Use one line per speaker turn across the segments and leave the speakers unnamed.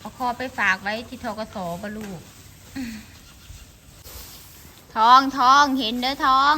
เอาคอไปฝากไว้ที่ทกสบลูก ทองทองเห็นเด้อทอง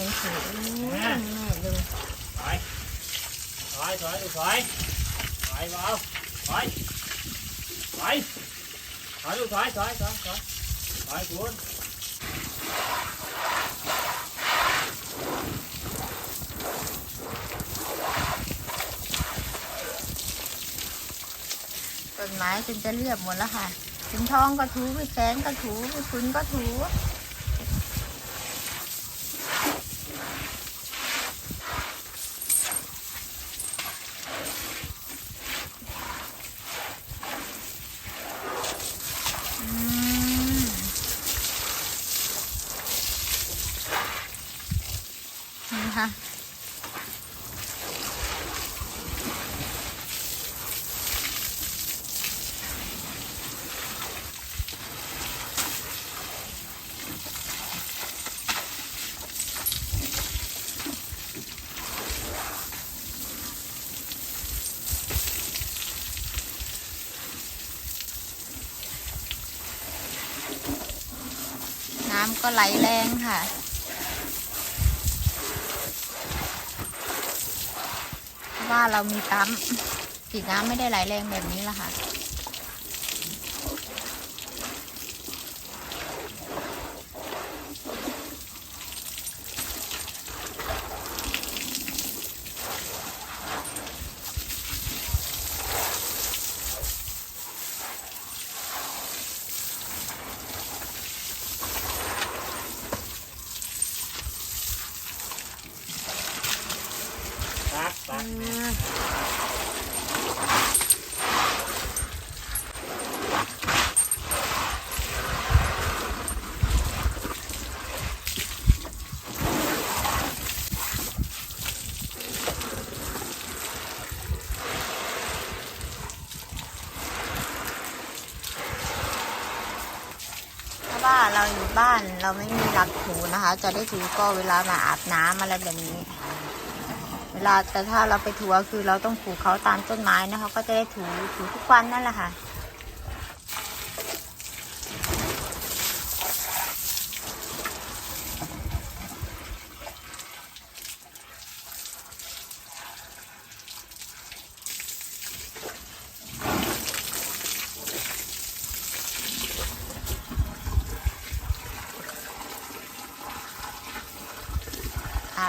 สียงสูงม่ดู
ถอยถอยถอยถอยถอยเบาถอยถอยถอยลูกถอยถอยถอยถอยถอยคุณ
ต้นไม้จนจะเรียบหมดแล้วค่ะถึงทองก็ถูไปแสนก็ถูไปคุณก็ถู น้ำก็ไหลแรงค่ะ เพราะ ว่าเรามีปั๊มสีน้ำไม่ได้ไหลแรงแบบนี้ละค่ะ
ตักตัก
เพราะ ว่าเราอยู่บ้านเราไม่มีหลักถูนะคะ จะได้ถูก็เวลามาอาบน้ำอะไรแบบนี้ ลาแต่ถ้าเราไปถูก็คือเราต้องถูเขาตามต้นไม้นะคะ ก็จะได้ถูถูทุกวันนั่นแหละค่ะ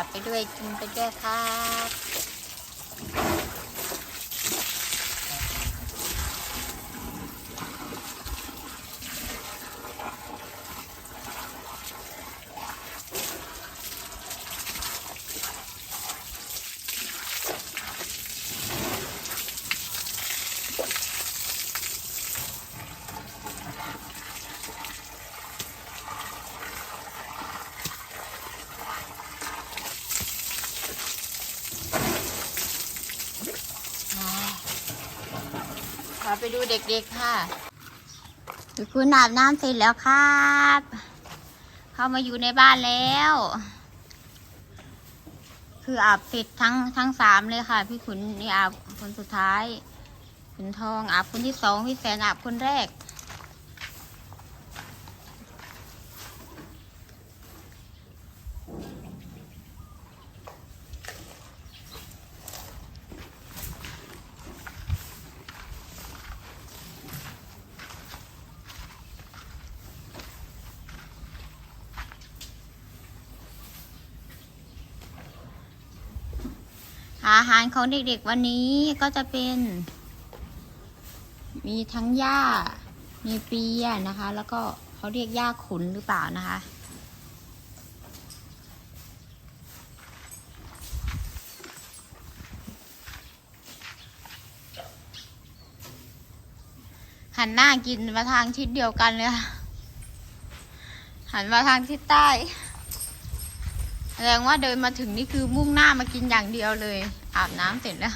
าบไปด้วยกินไปด้วยครับาไปดูเด็กๆค่ะคือคุณอาบน้ำเสร็จแล้วครับ เข้ามาอยู่ในบ้านแล้ว คืออาบเสร็จทั้งทั้งสามเลยค่ะ พี่ขุนนี่อาบคนสุดท้ายขุนทองอาบคนที่สองพี่แสนอาบคนแรก อาหารของเด็กๆวันนี้ก็จะเป็น มีทั้งหญ้า มีเปียนะคะ แล้วก็เขาเรียกหญ้าขุนหรือเปล่านะคะ หันหน้ากินมาทางทิศเดียวกันเลยหันมาทางทิศใต้ แสดงว่าเดินมาถึงนี่คือมุ่งหน้ามากินอย่างเดียวเลย อาบน้ำเสร็จแล้ว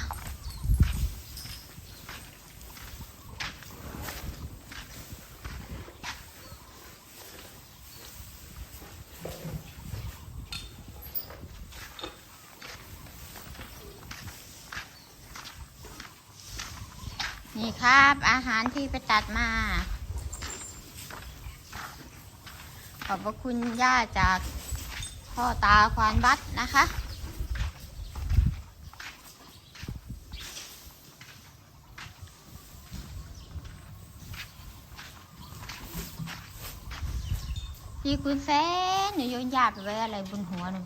นี่ครับ อาหารที่ไปตัดมา ขอบพระคุณย่าจาก พ่อตาควานวัดนะคะพี่คุณแฟนหนูโยนยาไปไว้อะไรบนหัวหนู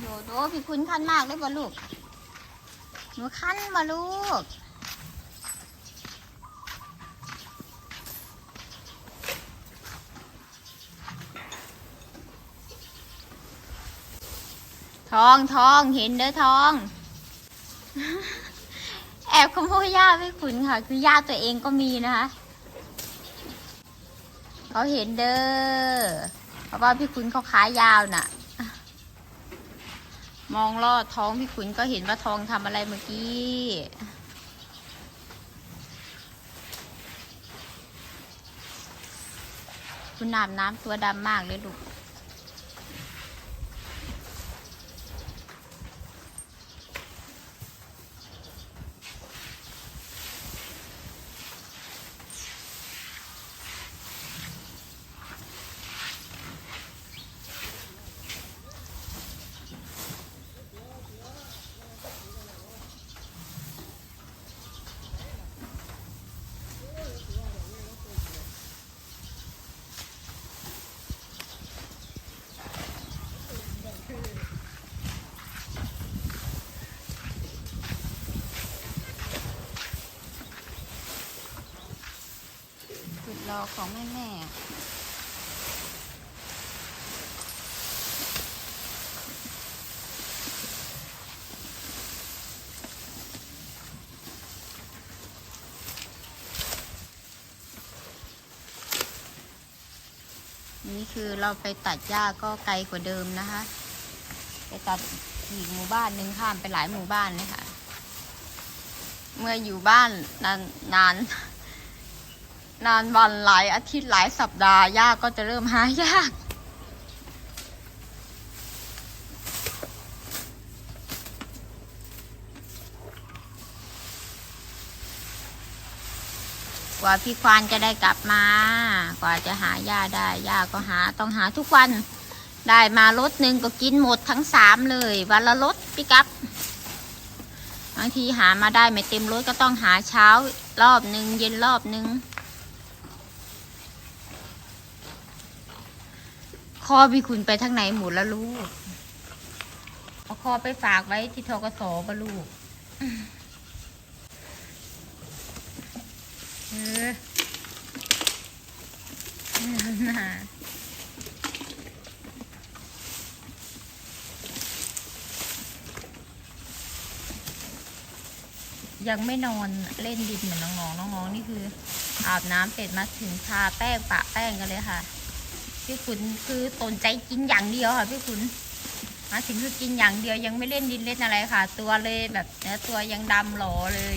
โยโดพี่คุณคันมากเลยบ่ลูก หนูคันมาลูก ทองทองเห็นเด้อทอง แอบขโมยย่าไม่ขุนค่ะ คือย่าตัวเองก็มีนะคะเขาเห็นเด้อเพราะว่าพี่ขุนเขาขายยาวน่ะ มองลอดท้องพี่ขุนก็เห็นว่าทองทำอะไรเมื่อกี้ คุณอาบน้ำตัวดำมากเลยลูก อของแม่แม่นี่คือเราไปตัดหญ้าก็ไกลกว่าเดิมนะคะ ไปตัดอีกหมู่บ้านหนึ่งข้ามไปหลายหมู่บ้านเลยค่ะ เมื่ออยู่บ้านนานนาน นานวันหลายอาทิตย์หลายสัปดาห์ยากก็จะเริ่มหายาก กว่าพี่ควานจะได้กลับมา กว่าจะหาหญ้าได้หญ้าก็หาต้องหาทุกวัน ได้มารถหนึ่งก็กินหมดทั้งสามเลย วันละรถพี่กับบางทีหามาได้ไม่เต็มรถก็ต้องหาเช้ารอบหนึ่งเย็นรอบหนึ่ง คอพี่คุณไปทางไหนหมดแล้วลูกเอาคอไปฝากไว้ที่ทกสปะลูกเออน่ะยังไม่นอนเล่นดินเหมือนน้องๆ น้องๆ นี่คืออาบน้ำเสร็จมาถึงทาแป้งปะแป้งกันเลยค่ะ พี่ขุนคือสนใจกินอย่างเดียวค่ะพี่ขุนมาถึงคือกินอย่างเดียวยังไม่เล่นดินเล่นอะไรค่ะ ตัวเลยแบบเนื้อตัวยังดำหลอเลย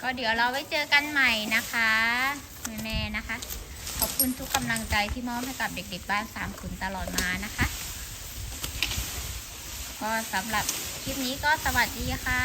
ก็เดี๋ยวเราไว้เจอกันใหม่นะคะแม่ๆนะคะ ขอบคุณทุกกำลังใจที่มอบให้กับเด็กๆบ้านสามขุนตลอดมานะคะ ก็สำหรับคลิปนี้ก็สวัสดีค่ะ